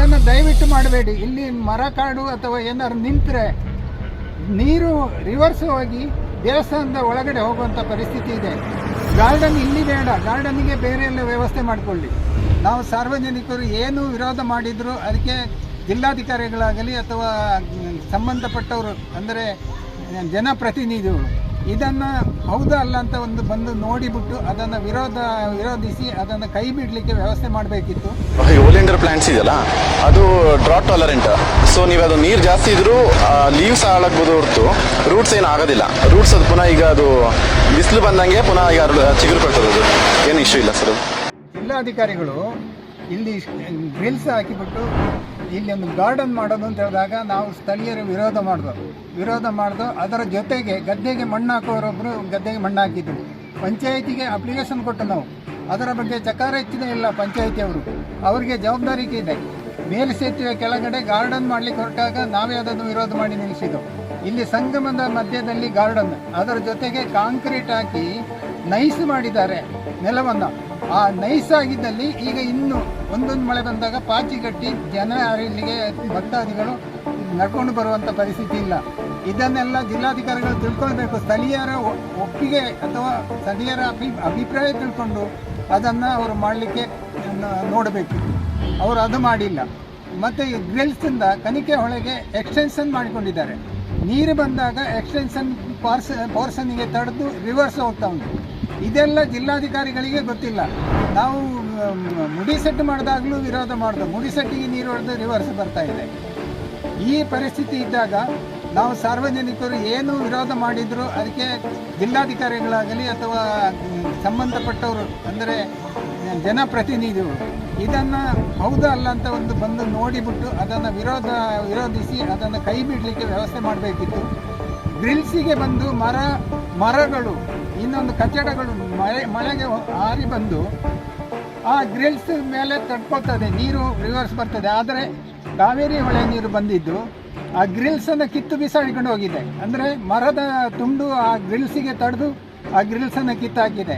ಇದನ್ನು ದಯವಿಟ್ಟು ಮಾಡಬೇಡಿ. ಇಲ್ಲಿ ಮರ ಕಾಡು ಅಥವಾ ಏನಾದ್ರು ನಿಂತರೆ ನೀರು ರಿವರ್ಸ್ ಹೋಗಿ ದೇವಸ್ಥಾನದ ಒಳಗಡೆ ಹೋಗುವಂಥ ಪರಿಸ್ಥಿತಿ ಇದೆ. ಗಾರ್ಡನ್ ಇಲ್ಲಿ ಬೇಡ. ಗಾರ್ಡನ್ಗೆ ಬೇರೆ ಎಲ್ಲ ವ್ಯವಸ್ಥೆ ಮಾಡಿಕೊಳ್ಳಿ. ನಾವು ಸಾರ್ವಜನಿಕರು ಏನು ವಿರೋಧ ಮಾಡಿದರೂ ಅದಕ್ಕೆ ಜಿಲ್ಲಾಧಿಕಾರಿಗಳಾಗಲಿ ಅಥವಾ ಸಂಬಂಧಪಟ್ಟವರು, ಅಂದರೆ ಜನಪ್ರತಿನಿಧಿಗಳು ಇದನ್ನು ಹೌದಾ ಅಲ್ಲ ಅಂತ ಒಂದು ಬಂದು ನೋಡಿಬಿಟ್ಟು ಅದನ್ನು ವಿರೋಧ ವಿರೋಧಿಸಿ ಅದನ್ನು ಕೈ ಬಿಡಲಿಕ್ಕೆ ವ್ಯವಸ್ಥೆ ಮಾಡಬೇಕಿತ್ತು. ಓಲೆಂಡರ್ ಪ್ಲಾಂಟ್ಸ್ ಇದೆಯಲ್ಲ? ಅದು ಡ್ರಾಟ್ ಟಾಲರೆಂಟ್ ಸೊ ನೀವು ಅದು ನೀರು ಜಾಸ್ತಿ ಇದ್ರೂ ಲೀವ್ಸ್ ಹಾಳಾಗ್ಬೋದು ಹೊರತು ರೂಟ್ಸ್ ಏನು ಆಗೋದಿಲ್ಲ. ರೂಟ್ಸ್ ಅದು ಪುನಃ ಈಗ ಅದು ಬಿಸಿಲು ಬಂದಂಗೆ ಪುನಃ ಈಗ ಚಿಗುರು ಕೊಡ್ತದೆ ಅದು. ಏನು ಇಶ್ಯೂ ಇಲ್ಲ ಸರ್ ಜಿಲ್ಲಾಧಿಕಾರಿಗಳು ಇಲ್ಲಿ ಗ್ರಿಲ್ಸ್ ಹಾಕಿಬಿಟ್ಟು ಇಲ್ಲಿ ಒಂದು ಗಾರ್ಡನ್ ಮಾಡೋದು ಅಂತ ಹೇಳಿದಾಗ ನಾವು ಸ್ಥಳೀಯರು ವಿರೋಧ ಮಾಡಿದ್ರು ವಿರೋಧ ಮಾಡಿದ್ರು ಅದರ ಜೊತೆಗೆ ಗದ್ದೆಗೆ ಮಣ್ಣು ಹಾಕೋರೊಬ್ಬರು ಗದ್ದೆಗೆ ಮಣ್ಣು ಹಾಕಿದ್ರು. ಪಂಚಾಯಿತಿಗೆ ಅಪ್ಲಿಕೇಶನ್ ಕೊಟ್ಟು ನಾವು. ಅದರ ಬಗ್ಗೆ ಚಕಾರ ಹೆಚ್ಚಿನ ಇಲ್ಲ ಪಂಚಾಯಿತಿಯವರು. ಅವರಿಗೆ ಜವಾಬ್ದಾರಿಕೆ ಇದೆ. ಮೇಲು ಸೇತುವೆ ಕೆಳಗಡೆ ಗಾರ್ಡನ್ ಮಾಡ್ಲಿಕ್ಕೆ ಹೊರಟಾಗ ನಾವೇ ಅದನ್ನು ವಿರೋಧ ಮಾಡಿ ನಿಲ್ಲಿಸಿದ್ದು ಇಲ್ಲಿ ಸಂಗಮದ ಮಧ್ಯದಲ್ಲಿ ಗಾರ್ಡನ್, ಅದರ ಜೊತೆಗೆ ಕಾಂಕ್ರೀಟ್ ಹಾಕಿ ನೈಸ್ ಮಾಡಿದ್ದಾರೆ ನೆಲವನ್ನು. ಆ ನೈಸ್ ಆಗಿದ್ದಲ್ಲಿ ಈಗ ಇನ್ನು ಒಂದೊಂದು ಮಳೆ ಬಂದಾಗ ಪಾಚಿ ಕಟ್ಟಿ ಜನ ಇಲ್ಲಿಗೆ ಭಕ್ತಾದಿಗಳು ನಡ್ಕೊಂಡು ಬರುವಂಥ ಪರಿಸ್ಥಿತಿ ಇಲ್ಲ. ಇದನ್ನೆಲ್ಲ ಜಿಲ್ಲಾಧಿಕಾರಿಗಳು ತಿಳ್ಕೊಳ್ಬೇಕು. ಸ್ಥಳೀಯರ ಒಪ್ಪಿಗೆ ಅಥವಾ ಸ್ಥಳೀಯರ ಅಭಿ, ಅಭಿಪ್ರಾಯ ತಿಳ್ಕೊಂಡು ಅದನ್ನು ಅವರು ಮಾಡಲಿಕ್ಕೆ ನೋಡಬೇಕು. ಅವರು ಅದು ಮಾಡಿಲ್ಲ. ಮತ್ತು ಗ್ರಿಲ್ಸಿಂದ ಕನಿಕೆ ಹೊಳೆಗೆ ಎಕ್ಸ್ಟೆನ್ಷನ್ ಮಾಡಿಕೊಂಡಿದ್ದಾರೆ. ನೀರು ಬಂದಾಗ ಎಕ್ಸ್ಟೆನ್ಷನ್ ಪಾರ್ಸ ಪೋರ್ಸನ್ನಿಗೆ ತಡೆದು ರಿವರ್ಸ್ ಹೋಗ್ತಾ ಉಂಟು. ಇದೆಲ್ಲ ಜಿಲ್ಲಾಧಿಕಾರಿಗಳಿಗೆ ಗೊತ್ತಿಲ್ಲ. ನಾವು ಮುಡಿಸೆಟ್ಟು ಮುಡಿ ಸೆಟ್ ಮಾಡಿದಾಗಲೂ ವಿರೋಧ ಮಾಡಿದ್ರು ಮುಡಿಸೆಟ್ಟಿಗೆ ನೀರು ಹೊಡೆದು ರಿವರ್ಸ್ ಬರ್ತಾ ಇದೆ. ಈ ಪರಿಸ್ಥಿತಿ ಇದ್ದಾಗ ನಾವು ಸಾರ್ವಜನಿಕರು ಏನು ವಿರೋಧ ಮಾಡಿದ್ರು, ಅದಕ್ಕೆ ಜಿಲ್ಲಾಧಿಕಾರಿಗಳಾಗಲಿ ಅಥವಾ ಸಂಬಂಧಪಟ್ಟವರು, ಅಂದರೆ, ಜನಪ್ರತಿನಿಧಿಗಳು, ಇದನ್ನು ಹೌದಾ ಅಲ್ಲ ಅಂತ ಒಂದು ಬಂದು ನೋಡಿಬಿಟ್ಟು ಅದನ್ನು ವಿರೋಧ, ವಿರೋಧಿಸಿ ಅದನ್ನು ಕೈ ಬಿಡಲಿಕ್ಕೆ ವ್ಯವಸ್ಥೆ ಮಾಡಬೇಕಿತ್ತು. ಗ್ರಿಲ್ಸಿಗೆ ಬಂದು ಮರ, ಮರಗಳು, ಇನ್ನೊಂದು ಕಟ್ಟಡಗಳು ಮಳೆ, ಮಳೆಗೆ ಹಾರಿ ಬಂದು ಆ ಗ್ರಿಲ್ಸ್ ಮೇಲೆ ತಡ್ಕೊಳ್ತದೆ, ನೀರು ರಿವರ್ಸ್ ಬರ್ತದೆ. ಆದರೆ ಕಾವೇರಿ ಹೊಳೆ ನೀರು ಬಂದಿದ್ದು, ಆ ಗ್ರಿಲ್ಸನ್ನು ಕಿತ್ತು ಬಿಸಾಡಿಕೊಂಡು ಹೋಗಿದೆ. ಅಂದರೆ ಮರದ ತುಂಡು ಆ ಗ್ರಿಲ್ಸಿಗೆ ತಡೆದು ಆ ಗ್ರಿಲ್ಸನ್ನು ಕಿತ್ತಾಕಿದೆ.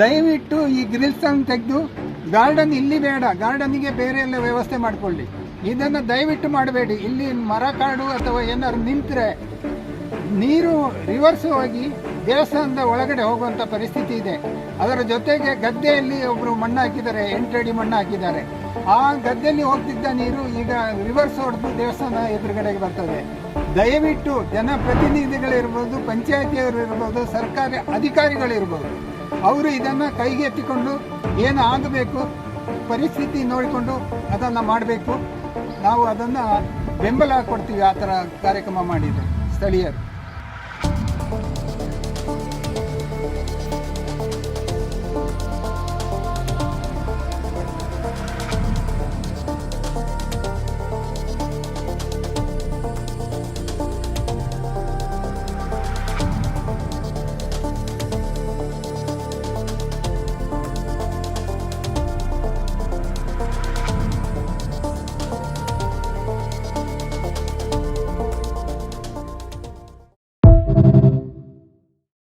ದಯವಿಟ್ಟು ಈ ಗ್ರಿಲ್ಸನ್ನು ತೆಗೆದು ಗಾರ್ಡನ್ ಇಲ್ಲಿ ಬೇಡ ಗಾರ್ಡನ್ಗೆ ಬೇರೆ ಎಲ್ಲ ವ್ಯವಸ್ಥೆ ಮಾಡಿಕೊಳ್ಳಿ. ಇದನ್ನು ದಯವಿಟ್ಟು ಮಾಡಬೇಡಿ. ಇಲ್ಲಿ ಮರ ಕಾಡು ಅಥವಾ ಏನಾದ್ರು ನಿಂತರೆ ನೀರು ರಿವರ್ಸ್ ಹೋಗಿ ದೇವಸ್ಥಾನದ ಒಳಗಡೆ ಹೋಗುವಂಥ ಪರಿಸ್ಥಿತಿ ಇದೆ. ಅದರ ಜೊತೆಗೆ ಗದ್ದೆಯಲ್ಲಿ ಒಬ್ಬರು ಮಣ್ಣು ಹಾಕಿದ್ದಾರೆ ಎಂಟಡಿ ಮಣ್ಣು ಹಾಕಿದ್ದಾರೆ. ಆ ಗದ್ದೆಯಲ್ಲಿ ಹೋಗ್ತಿದ್ದ ನೀರು ಈಗ ರಿವರ್ಸ್ ಹೊಡೆದು ದೇವಸ್ಥಾನ ಎದುರುಗಡೆಗೆ ಬರ್ತದೆ. ದಯವಿಟ್ಟು ಜನಪ್ರತಿನಿಧಿಗಳಿರ್ಬೋದು, ಪಂಚಾಯತಿಯವರು ಇರ್ಬೋದು, ಸರ್ಕಾರಿ ಅಧಿಕಾರಿಗಳಿರ್ಬೋದು ಅವರು ಇದನ್ನು ಕೈಗೆ ಎತ್ತಿಕೊಂಡು ಏನು ಆಗಬೇಕು, ಪರಿಸ್ಥಿತಿ ನೋಡಿಕೊಂಡು ಅದನ್ನು ಮಾಡಬೇಕು. ನಾವು ಅದನ್ನು ಬೆಂಬಲ ಕೊಡ್ತೀವಿ, ಆ ಥರ ಕಾರ್ಯಕ್ರಮ ಮಾಡಿದರೆ ಸ್ಥಳೀಯರು.